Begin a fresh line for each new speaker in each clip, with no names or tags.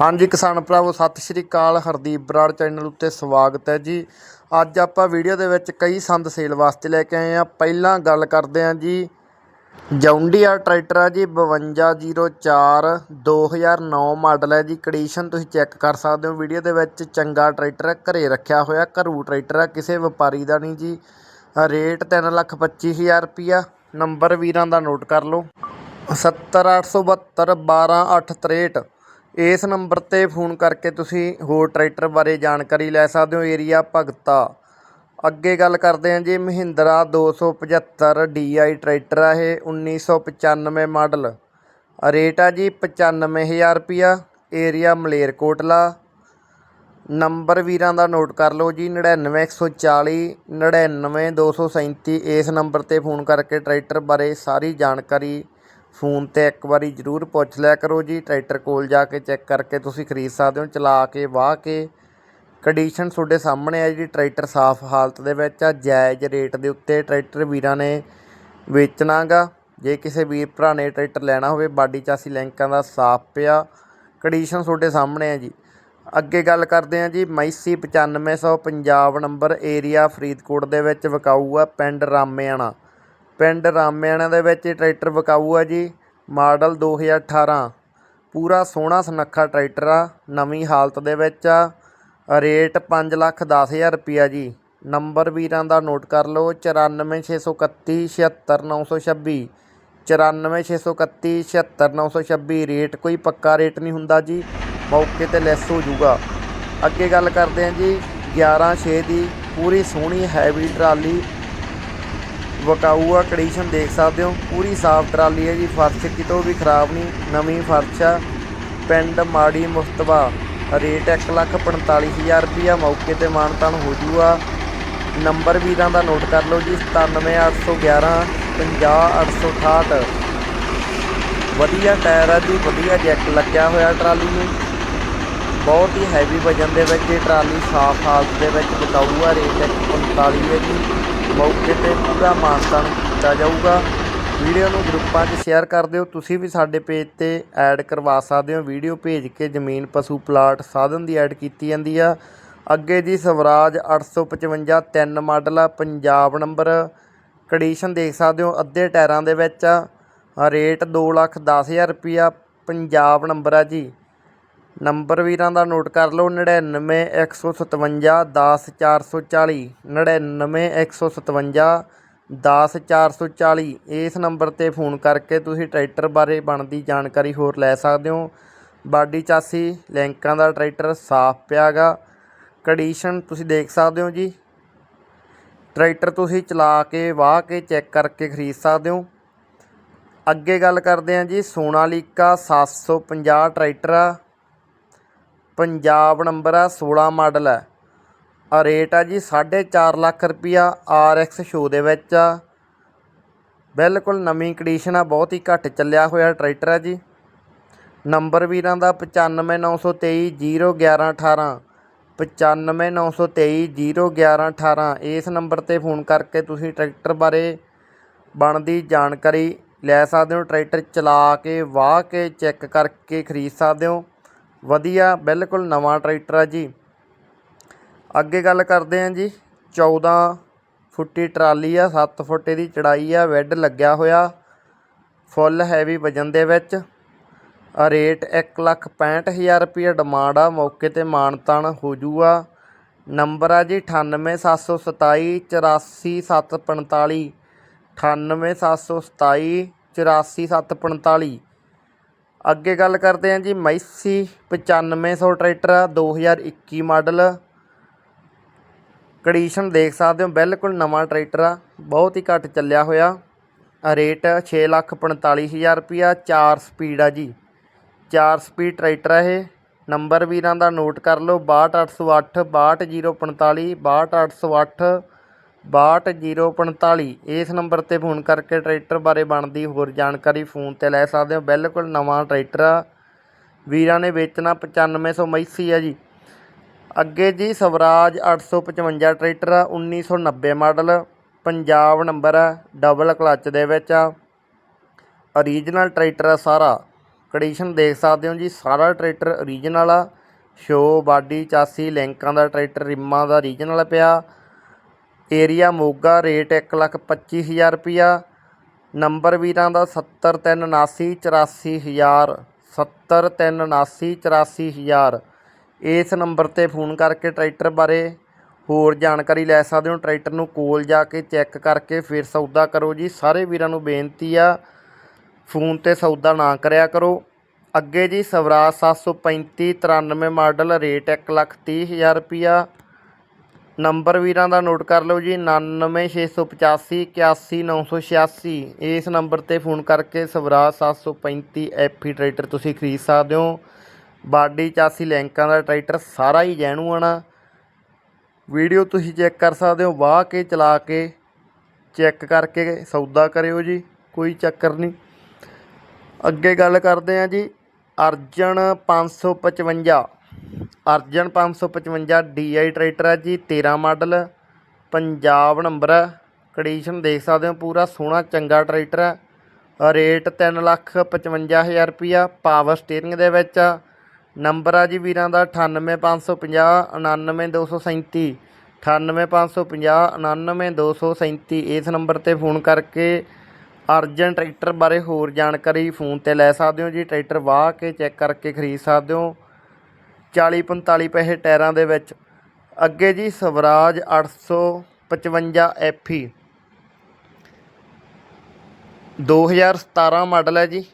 ਹਾਂਜੀ ਕਿਸਾਨ ਭਰਾਵੋ, ਸਤਿ ਸ਼੍ਰੀ ਅਕਾਲ। ਹਰਦੀਪ ਬਰਾੜ ਚੈਨਲ ਉੱਤੇ ਸਵਾਗਤ ਹੈ ਜੀ। ਅੱਜ ਆਪਾਂ ਵੀਡੀਓ ਦੇ ਵਿੱਚ ਕਈ ਸੰਦ ਸੇਲ ਵਾਸਤੇ ਲੈ ਕੇ ਆਏ ਆ ਪਹਿਲਾਂ ਗੱਲ ਕਰਦੇ ਆ ਜੀ। ਜੌਂਡੀਆ ਟਰੈਕਟਰ ਆ ਜੀ 5204 2009 ਮਾਡਲ ਹੈ ਜੀ। ਕੰਡੀਸ਼ਨ ਤੁਸੀਂ ਚੈੱਕ ਕਰ ਸਕਦੇ ਹੋ। ਵੀਡੀਓ ਦੇ ਵਿੱਚ ਚੰਗਾ ਟਰੈਕਟਰ ਹੈ, ਘਰੇ ਰੱਖਿਆ ਹੋਇਆ ਘਰੂ ਟਰੈਕਟਰ ਆ ਕਿਸੇ ਵਪਾਰੀ ਦਾ ਨਹੀਂ ਜੀ। ਰੇਟ 325000 ਰੁਪਿਆ ਨੰਬਰ ਵੀਰਾਂ ਦਾ ਨੋਟ ਕਰ ਲਓ। 70872 12863 ਇਸ ਨੰਬਰ ਤੇ ਫੋਨ ਕਰਕੇ ਤੁਸੀਂ ਹੋਰ ਟਰੈਕਟਰ ਬਾਰੇ ਜਾਣਕਾਰੀ ਲੈ ਸਕਦੇ ਹੋ, ਏਰੀਆ ਭਗਤਾ। ਅੱਗੇ ਗੱਲ ਕਰਦੇ ਹਾਂ ਜੀ, ਮਹਿੰਦਰਾ 275 DI ਟਰੈਕਟਰ ਆ ਇਹ 1995 ਮਾਡਲ। ਰੇਟ ਆ ਜੀ 95000 ਰੁਪਿਆ ਏਰੀਆ ਮਲੇਰਕੋਟਲਾ ਨੰਬਰ ਵੀਰਾਂ ਦਾ ਨੋਟ ਕਰ ਲਓ ਜੀ 99140 99237 ਇਸ ਨੰਬਰ ਤੇ ਫੋਨ ਕਰਕੇ ਟਰੈਕਟਰ ਬਾਰੇ ਸਾਰੀ ਜਾਣਕਾਰੀ ਫੋਨ ਤੇ ਇੱਕ ਵਾਰੀ ਜ਼ਰੂਰ ਪੁੱਛ ਲਿਆ ਕਰੋ ਜੀ, ਟਰੈਕਟਰ ਕੋਲ ਜਾ ਕੇ ਚੈੱਕ ਕਰਕੇ ਤੁਸੀਂ ਖਰੀਦ ਸਕਦੇ ਹੋ, ਚਲਾ ਕੇ, ਵਾਹ ਕੇ। ਕੰਡੀਸ਼ਨ ਤੁਹਾਡੇ ਸਾਹਮਣੇ ਹੈ ਜੀ, ਟਰੈਕਟਰ ਸਾਫ਼ ਹਾਲਤ ਦੇ ਵਿੱਚ ਆ, ਜਾਇਜ਼ ਰੇਟ ਦੇ ਉੱਤੇ ਟਰੈਕਟਰ ਵੀਰਾਂ ਨੇ ਵੇਚਣਾਗਾ। ਜੇ ਕਿਸੇ ਵੀਰ ਭਰਾ ਨੇ ਟਰੈਕਟਰ ਲੈਣਾ ਹੋਵੇ, ਬਾਡੀ ਚਾਸੀ ਲਿੰਕਾਂ ਦਾ ਸਾਫ਼ ਪਿਆ, ਕੰਡੀਸ਼ਨ ਤੁਹਾਡੇ ਸਾਹਮਣੇ ਹੈ ਜੀ। ਅੱਗੇ ਗੱਲ ਕਰਦੇ ਹਾਂ ਜੀ Massey 9500 Punjab number area Faridkot ਦੇ ਵਿੱਚ ਵਿਕਾਊ ਆ, ਪਿੰਡ ਰਾਮੇਆਣਾ। ਪਿੰਡ ਰਾਮਿਆਣਾ ਦੇ ਵਿੱਚ ਇਹ ਟਰੈਕਟਰ ਵਿਕਾਊ ਆ ਜੀ, ਮਾਡਲ 2018 ਪੂਰਾ ਸੋਹਣਾ ਸੁਨੱਖਾ ਟਰੈਕਟਰ ਆ, ਨਵੀਂ ਹਾਲਤ ਦੇ ਵਿੱਚ ਆ। ਰੇਟ 5 ਲੱਖ 10000 ਰੁਪਿਆ ਜੀ। ਨੰਬਰ ਵੀਰਾਂ ਦਾ ਨੋਟ ਕਰ ਲਓ 94631 76926 94631 76926 ਰੇਟ ਕੋਈ ਪੱਕਾ ਰੇਟ ਨਹੀਂ ਹੁੰਦਾ ਜੀ। ਮੌਕੇ ਤੇ ਲੈਸ ਹੋ ਜਾਊਗਾ। ਅੱਗੇ ਗੱਲ ਕਰਦੇ ਹਾਂ ਜੀ 11 6 ਦੀ ਪੂਰੀ ਸੋਹਣੀ ਹੈਵੀ ਟਰਾਲੀ ਵਕਾਊ ਆ ਕੰਡੀਸ਼ਨ ਦੇਖ ਸਕਦੇ ਹੋ। ਪੂਰੀ ਸਾਫ਼ ਟਰਾਲੀ ਹੈ ਜੀ, ਫਰਸ਼ ਕਿਤੋਂ ਵੀ ਖਰਾਬ ਨਹੀਂ, ਨਵੀਂ ਫਰਸ਼ ਆ। ਪਿੰਡ ਮਾੜੀ ਮੁਸਤਬਾ ਰੇਟ 145000 ਰੁਪਿਆ ਮੌਕੇ ਤੇ ਮਾਨਤਾਨ ਹੋ ਜੂਗਾ ਨੰਬਰ ਵੀਰਾਂ ਦਾ ਨੋਟ ਕਰ ਲਓ ਜੀ 97811 50868 ਵਧੀਆ ਟਾਇਰ ਆ ਜੀ, ਵਧੀਆ ਜੈਕ ਲੱਗਿਆ ਹੋਇਆ ਟਰਾਲੀ ਨੂੰ। ਬਹੁਤ ਹੀ ਹੈਵੀ ਵਜਨ ਦੇ ਵਿੱਚ ਇਹ ਟਰਾਲੀ ਸਾਫ਼ ਹਾਲਤ ਦੇ ਵਿੱਚ ਬਤਾਊ ਆ ਰੇਟ 145 ਹੈ ਜੀ। ਮੌਕੇ ਤੇ ਪੂਰਾ ਮਾਨਤਾਨ ਕੀਤਾ ਜਾਊਗਾ। ਵੀਡੀਓ ਨੂੰ ਗਰੁੱਪਾਂ 'ਚ ਸ਼ੇਅਰ ਕਰ ਦਿਓ। ਤੁਸੀਂ ਵੀ ਸਾਡੇ ਪੇਜ ਤੇ ਐਡ ਕਰਵਾ ਸਕਦੇ ਹੋ। ਵੀਡੀਓ ਭੇਜ ਕੇ ਜ਼ਮੀਨ, ਪਸ਼ੂ ਪਲਾਟ ਸਾਧਨ ਦੀ ਐਡ ਕੀਤੀ ਜਾਂਦੀ ਆ। ਅੱਗੇ ਜੀ ਸਵਰਾਜ 855 ਤਿੰਨ ਮਾਡਲ ਆ, ਪੰਜਾਬ ਨੰਬਰ ਕੰਡੀਸ਼ਨ ਦੇਖ ਸਕਦੇ ਹੋ। ਅੱਧੇ ਟਾਇਰਾਂ ਦੇ ਵਿੱਚ ਆ। ਰੇਟ 210000 ਰੁਪਿਆ ਪੰਜਾਬ ਨੰਬਰ ਆ ਜੀ। ਨੰਬਰ ਵੀਰਾਂ ਦਾ ਨੋਟ ਕਰ ਲਓ 99157 10440 99157 10440 ਇਸ ਨੰਬਰ ਤੇ ਫੋਨ ਕਰਕੇ ਤੁਸੀਂ ਟਰੈਕਟਰ ਬਾਰੇ ਬਣਦੀ ਜਾਣਕਾਰੀ ਹੋਰ ਲੈ ਸਕਦੇ ਹੋ। ਬਾਡੀ ਚਾਸੀ, ਲੈਂਕਾਂ ਦਾ ਟਰੈਕਟਰ ਸਾਫ਼ ਪਿਆਗਾ। ਕੰਡੀਸ਼ਨ ਤੁਸੀਂ ਦੇਖ ਸਕਦੇ ਹੋ ਜੀ। ਟਰੈਕਟਰ ਤੁਸੀਂ ਚਲਾ ਕੇ, ਵਾਹ ਕੇ, ਚੈੱਕ ਕਰਕੇ ਖਰੀਦ ਸਕਦੇ ਹੋ। ਅੱਗੇ ਗੱਲ ਕਰਦੇ ਹਾਂ ਜੀ, ਸੋਨਾਲੀਕਾ 750 ਟਰੈਕਟਰ ਆ। ਪੰਜਾਬ ਨੰਬਰ ਆ 16 ਮਾਡਲ ਹੈ ਆ ਰੇਟ ਆ ਜੀ 4.5 ਲੱਖ ਰੁਪਿਆ RX ਸ਼ੋ ਦੇ ਵਿੱਚ ਆ। ਬਿਲਕੁਲ ਨਵੀਂ ਕੰਡੀਸ਼ਨ ਆ, ਬਹੁਤ ਹੀ ਘੱਟ ਚੱਲਿਆ ਹੋਇਆ ਟਰੈਕਟਰ ਆ ਜੀ। ਨੰਬਰ ਵੀਰਾਂ ਦਾ 95923 01118 95923 01118 ਇਸ ਨੰਬਰ ਤੇ ਫੋਨ ਕਰਕੇ ਤੁਸੀਂ ਟਰੈਕਟਰ ਬਾਰੇ ਬਣਦੀ ਜਾਣਕਾਰੀ ਲੈ ਸਕਦੇ ਹੋ। ਟਰੈਕਟਰ ਚਲਾ ਕੇ, ਵਾਹ ਕੇ, ਚੈੱਕ ਕਰਕੇ ਖਰੀਦ ਸਕਦੇ ਹੋ। ਵਧੀਆ, ਬਿਲਕੁਲ ਨਵਾਂ ਟਰੈਕਟਰ ਆ ਜੀ। ਅੱਗੇ ਗੱਲ ਕਰਦੇ ਹਾਂ ਜੀ 14 ਫੁੱਟੀ ਟਰਾਲੀ ਆ 7 ਫੁੱਟ ਦੀ ਚੜਾਈ ਆ ਵੈੱਡ ਲੱਗਿਆ ਹੋਇਆ, ਫੁੱਲ ਹੈਵੀ ਵਜਨ ਦੇ ਵਿੱਚ। ਆ ਰੇਟ 165000 ਰੁਪਏ ਡਿਮਾਂਡ ਆ, ਮੌਕੇ ਤੇ ਮਾਨਤਾਨ ਹੋ ਜੂਗਾ ਨੰਬਰ ਆ ਜੀ 98727 84745 98727 84745 ਅੱਗੇ ਗੱਲ ਕਰਦੇ ਹਾਂ ਜੀ ਮੈਸੀ 9500 ਟਰੈਕਟਰ ਆ 2021 ਮਾਡਲ। ਕੰਡੀਸ਼ਨ ਦੇਖ ਸਕਦੇ ਹੋ, ਬਿਲਕੁਲ ਨਵਾਂ ਟਰੈਕਟਰ ਆ, ਬਹੁਤ ਹੀ ਘੱਟ ਚੱਲਿਆ ਹੋਇਆ। ਰੇਟ 645000 ਰੁਪਿਆ 4 ਸਪੀਡ ਆ ਜੀ। 4 ਸਪੀਡ ਟਰੈਕਟਰ ਆ ਇਹ। ਨੰਬਰ ਵੀਰਾਂ ਦਾ ਨੋਟ ਕਰ ਲਓ 62808 62045 62808 62045 ਇਸ ਨੰਬਰ ਤੇ ਫੋਨ ਕਰਕੇ ਟਰੈਕਟਰ ਬਾਰੇ ਬਣਦੀ ਹੋਰ ਜਾਣਕਾਰੀ ਫੋਨ ਤੇ ਲੈ ਸਕਦੇ ਹੋ। ਬਿਲਕੁਲ ਨਵਾਂ ਟਰੈਕਟਰ ਆ। ਵੀਰਾਂ ਨੇ ਵੇਚਣਾ 9500 ਮੈਸੀ ਆ ਜੀ। ਅੱਗੇ ਜੀ ਸਵਰਾਜ 855 ਟਰੈਕਟਰ ਆ 1990 ਮਾਡਲ, ਪੰਜਾਬ ਨੰਬਰ ਆ ਡਬਲ ਕਲੱਚ ਦੇ ਵਿੱਚ ਆ। ਓਰੀਜਨਲ ਟਰੈਕਟਰ ਆ ਸਾਰਾ। ਕੰਡੀਸ਼ਨ ਦੇਖ ਸਕਦੇ ਹੋ ਜੀ, ਸਾਰਾ ਟਰੈਕਟਰ ਓਰੀਜਨਲ ਆ। ਸ਼ੋ ਬਾਡੀ, ਚਾਸੀ, ਲਿੰਕਾਂ ਦਾ ਟਰੈਕਟਰ, ਰਿਮਾਂ ਦਾ ਓਰੀਜਨਲ ਪਿਆ। ਏਰੀਆ ਮੋਗਾ, ਰੇਟ ਇੱਕ ਲੱਖ ਪੱਚੀ ਹਜ਼ਾਰ ਰੁਪਈਆ ਨੰਬਰ ਵੀਰਾਂ ਦਾ ਸੱਤਰ ਤਿੰਨ ਉਨਾਸੀ ਚੁਰਾਸੀ ਹਜ਼ਾਰ, ਸੱਤਰ ਤਿੰਨ ਉਨਾਸੀ ਚੁਰਾਸੀ ਹਜ਼ਾਰ। ਇਸ ਨੰਬਰ 'ਤੇ ਫੋਨ ਕਰਕੇ ਟਰੈਕਟਰ ਬਾਰੇ ਹੋਰ ਜਾਣਕਾਰੀ ਲੈ ਸਕਦੇ ਹੋ। ਟਰੈਕਟਰ ਨੂੰ ਕੋਲ ਜਾ ਕੇ ਚੈੱਕ ਕਰਕੇ ਫਿਰ ਸੌਦਾ ਕਰੋ ਜੀ। ਸਾਰੇ ਵੀਰਾਂ ਨੂੰ ਬੇਨਤੀ ਆ, ਫੋਨ ਤੇ ਸੌਦਾ ਨਾ ਕਰਿਆ ਕਰੋ। ਅੱਗੇ ਜੀ ਸਵਰਾਜ 735 93 ਮਾਡਲ, ਰੇਟ ਇੱਕ ਲੱਖ ਤੀਹ ਹਜ਼ਾਰ ਰੁਪਈਆ ਨੰਬਰ ਵੀਰਾਂ ਦਾ ਨੋਟ ਕਰ ਲਓ ਜੀ 99685 81986 ਇਸ ਨੰਬਰ ਤੇ ਫੋਨ ਕਰਕੇ ਸਵਰਾਜ 735 ਐਫੀ ਟਰੈਕਟਰ ਤੁਸੀਂ ਖਰੀਦ ਸਕਦੇ ਹੋ। ਬਾਡੀ ਚਾਸੀ ਲੈਂਕਾਂ ਦਾ ਟਰੈਕਟਰ ਸਾਰਾ ਹੀ ਜੈਨੂਅਨ ਆ ਵੀਡੀਓ ਤੁਸੀਂ ਚੈੱਕ ਕਰ ਸਕਦੇ ਹੋ, ਵਾਹ ਕੇ ਚਲਾ ਕੇ ਚੈੱਕ ਕਰਕੇ ਸੌਦਾ ਕਰਿਓ ਜੀ, ਕੋਈ ਚੱਕਰ ਨਹੀਂ। ਅੱਗੇ ਗੱਲ ਕਰਦੇ ਹਾਂ ਜੀ, ਅਰਜਨ 555 ਅਰਜਨ 555 DI ਟਰੈਕਟਰ ਹੈ ਜੀ 13 ਮਾਡਲ, ਪੰਜਾਬ ਨੰਬਰ ਹੈ ਕੰਡੀਸ਼ਨ ਦੇਖ ਸਕਦੇ ਹੋ, ਪੂਰਾ ਸੋਹਣਾ, ਚੰਗਾ ਟਰੈਕਟਰ ਹੈ ਰੇਟ ਤਿੰਨ ਲੱਖ ਪਚਵੰਜਾ ਹਜ਼ਾਰ ਰੁਪਈਆ, ਪਾਵਰ ਸਟੀਅਰਿੰਗ ਦੇ ਵਿੱਚ ਆ। ਨੰਬਰ ਆ ਜੀ ਵੀਰਾਂ ਦਾ 98550 99237 98550 99237 ਇਸ ਨੰਬਰ ਤੇ ਫੋਨ ਕਰਕੇ ਅਰਜਨ ਟਰੈਕਟਰ ਬਾਰੇ ਹੋਰ ਜਾਣਕਾਰੀ ਫੋਨ ਤੇ ਲੈ ਸਕਦੇ ਹੋ ਜੀ। ਟਰੈਕਟਰ ਵਾਹ ਕੇ ਚੈੱਕ ਕਰਕੇ ਖਰੀਦ ਸਕਦੇ ਹੋ। 40 45 ਪੈਸੇ ਟਾਇਰਾਂ ਦੇ ਵਿੱਚ। ਅੱਗੇ ਜੀ ਸਵਰਾਜ 855 ਐਫਈ 2017 ਮਾਡਲ ਹੈ ਜੀ।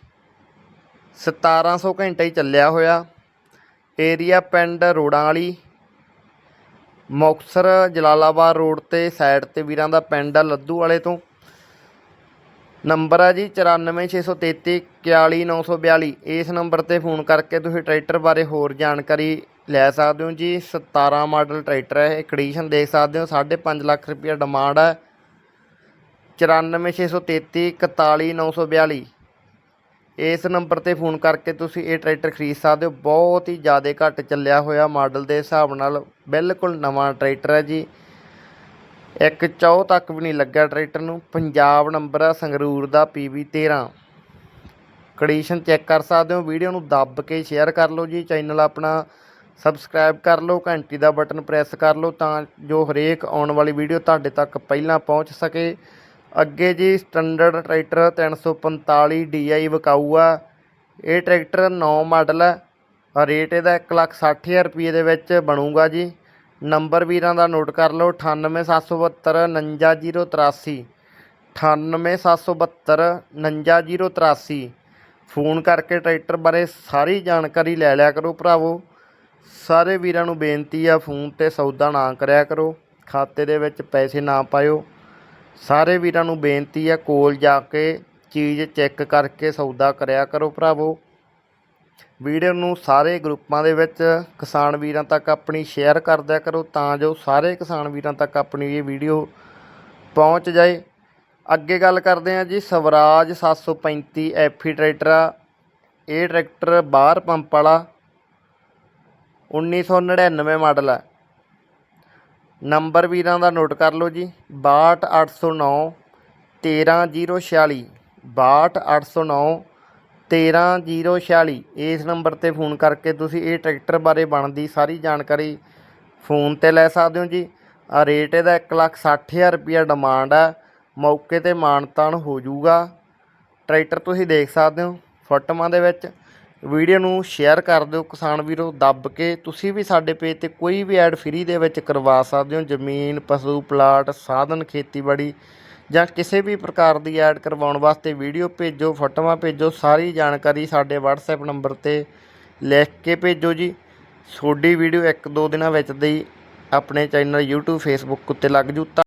1700 ਘੰਟੇ ਹੀ ਚੱਲਿਆ ਹੋਇਆ। ਏਰੀਆ ਪਿੰਡ ਰੋੜਾਂ ਵਾਲੀ ਮੁਕਤਸਰ ਜਲਾਲਾਬਾਦ ਰੋਡ ਤੇ ਸਾਈਡ ਤੇ ਵੀਰਾਂ ਦਾ ਪਿੰਡ ਆ ਲੱਦੂ ਵਾਲੇ ਤੋਂ। ਨੰਬਰ ਹੈ ਜੀ 94633 41942 ਇਸ ਨੰਬਰ ਤੇ ਫੋਨ ਕਰਕੇ ਤੁਸੀਂ ਟਰੈਕਟਰ ਬਾਰੇ ਹੋਰ ਜਾਣਕਾਰੀ ਲੈ ਸਕਦੇ ਹੋ ਜੀ। 17 ਮਾਡਲ ਟਰੈਕਟਰ ਹੈ ਇਹ ਕੰਡੀਸ਼ਨ ਦੇਖ ਸਕਦੇ ਹੋ 5.5 ਲੱਖ ਰੁਪਏ ਡਿਮਾਂਡ ਹੈ। 94633 41942 ਇਸ ਨੰਬਰ ਤੇ ਫੋਨ ਕਰਕੇ ਤੁਸੀਂ ਇਹ ਟਰੈਕਟਰ ਖਰੀਦ ਸਕਦੇ ਹੋ। ਬਹੁਤ ਹੀ ਜ਼ਿਆਦਾ ਘੱਟ ਚੱਲਿਆ ਹੋਇਆ ਮਾਡਲ ਦੇ ਹਿਸਾਬ ਨਾਲ ਬਿਲਕੁਲ ਨਵਾਂ ਟਰੈਕਟਰ ਹੈ ਜੀ। ਇੱਕ ਚੌ ਤੱਕ ਵੀ ਨਹੀਂ ਲੱਗਾ ਟਰੈਕਟਰ ਨੂੰ। ਪੰਜਾਬ ਨੰਬਰ ਆ, ਸੰਗਰੂਰ ਦਾ PB 13 ਕੰਡੀਸ਼ਨ ਚੈੱਕ ਕਰ ਸਕਦੇ ਹੋ। ਵੀਡੀਓ ਨੂੰ ਦੱਬ ਕੇ ਸ਼ੇਅਰ ਕਰ ਲਓ ਜੀ। ਚੈਨਲ ਆਪਣਾ ਸਬਸਕ੍ਰਾਈਬ ਕਰ ਲਓ। ਘੰਟੀ ਦਾ ਬਟਨ ਪ੍ਰੈਸ ਕਰ ਲਓ ਤਾਂ ਜੋ ਹਰੇਕ ਆਉਣ ਵਾਲੀ ਵੀਡੀਓ ਤੁਹਾਡੇ ਤੱਕ ਪਹਿਲਾਂ ਪਹੁੰਚ ਸਕੇ। ਅੱਗੇ ਜੀ, ਸਟੈਂਡਰਡ ਟਰੈਕਟਰ 345 DI ਵਿਕਾਊ ਆ। ਇਹ ਟਰੈਕਟਰ 9 ਮਾਡਲ ਹੈ ਰੇਟ ਇਹਦਾ 160000 ਰੁਪਏ ਦੇ ਵਿੱਚ ਬਣੂਗਾ ਜੀ। ਨੰਬਰ ਵੀਰਾਂ ਦਾ ਨੋਟ ਕਰ ਲਓ 98772 59083 98772 59083 ਫੋਨ ਕਰਕੇ ਟਰੈਕਟਰ ਬਾਰੇ ਸਾਰੀ ਜਾਣਕਾਰੀ ਲੈ ਲਿਆ ਕਰੋ ਭਰਾਵੋ। ਸਾਰੇ ਵੀਰਾਂ ਨੂੰ ਬੇਨਤੀ ਆ, ਫੋਨ ਤੇ ਸੌਦਾ ਨਾ ਕਰਿਆ ਕਰੋ। ਖਾਤੇ ਦੇ ਵਿੱਚ ਪੈਸੇ ਨਾ ਪਾਇਓ। ਸਾਰੇ ਵੀਰਾਂ ਨੂੰ ਬੇਨਤੀ ਆ, ਕੋਲ ਜਾ ਕੇ ਚੀਜ਼ ਚੈੱਕ ਕਰਕੇ ਸੌਦਾ ਕਰਿਆ ਕਰੋ ਭਰਾਵੋ। ਵੀਡੀਓ ਨੂੰ ਸਾਰੇ ਗਰੁੱਪਾਂ ਦੇ ਵਿੱਚ ਕਿਸਾਨ ਵੀਰਾਂ ਤੱਕ ਆਪਣੀ ਸ਼ੇਅਰ ਕਰ ਦਿਆ ਕਰੋ ਤਾਂ ਜੋ ਸਾਰੇ ਕਿਸਾਨ ਵੀਰਾਂ ਤੱਕ ਆਪਣੀ ਇਹ ਵੀਡੀਓ ਪਹੁੰਚ ਜਾਏ। ਅੱਗੇ ਗੱਲ ਕਰਦੇ ਹਾਂ ਜੀ, ਸਵਰਾਜ 735 ਐਫੀ ਟਰੈਕਟਰ ਆ। ਇਹ ਟਰੈਕਟਰ ਬਾਹਰ ਪੰਪ ਵਾਲਾ 1999 ਮਾਡਲ ਹੈ ਨੰਬਰ ਵੀਰਾਂ ਦਾ ਨੋਟ ਕਰ ਲਓ ਜੀ 62809 13046 62809 13046 ਇਸ ਨੰਬਰ ਤੇ ਫੋਨ ਕਰਕੇ ਤੁਸੀਂ ਇਹ ਟਰੈਕਟਰ ਬਾਰੇ ਬਣਦੀ ਸਾਰੀ ਜਾਣਕਾਰੀ ਫੋਨ ਤੇ ਲੈ ਸਕਦੇ ਹੋ ਜੀ। ਆ ਰੇਟ ਇਹਦਾ ਇੱਕ ਲੱਖ ਸੱਠ ਹਜ਼ਾਰ ਰੁਪਈਆ ਡਿਮਾਂਡ ਹੈ ਮੌਕੇ ਤੇ ਮਾਨਤਾਨ ਹੋ ਜਾਊਗਾ। ਟਰੈਕਟਰ ਤੁਸੀਂ ਦੇਖ ਸਕਦੇ ਹੋ ਫੋਟੋਆਂ ਦੇ ਵਿੱਚ। ਵੀਡੀਓ ਨੂੰ ਸ਼ੇਅਰ ਕਰ ਦਿਓ ਕਿਸਾਨ ਵੀਰੋ, ਦੱਬ ਕੇ। ਤੁਸੀਂ ਵੀ ਸਾਡੇ ਪੇਜ ਤੇ ਕੋਈ ਵੀ ਐਡ ਫ੍ਰੀ ਦੇ ਵਿੱਚ ਕਰਵਾ ਸਕਦੇ ਹੋ। ਜ਼ਮੀਨ, ਪਸ਼ੂ, ਪਲਾਟ, ਸਾਧਨ, ਖੇਤੀਬਾੜੀ ਜਾਂ ਕਿਸੇ ਵੀ ਪ੍ਰਕਾਰ ਦੀ ਐਡ ਕਰਵਾਉਣ ਵਾਸਤੇ ਵੀਡੀਓ ਭੇਜੋ, ਫੋਟੋਆਂ ਭੇਜੋ, ਸਾਰੀ ਜਾਣਕਾਰੀ ਸਾਡੇ WhatsApp ਨੰਬਰ ਤੇ ਲਿਖ ਕੇ ਭੇਜੋ ਜੀ। ਤੁਹਾਡੀ ਵੀਡੀਓ ਇੱਕ ਦੋ ਦਿਨਾਂ ਵਿੱਚ ਦੀ ਆਪਣੇ ਚੈਨਲ YouTube, Facebook ਉੱਤੇ ਲੱਗ ਜੂ।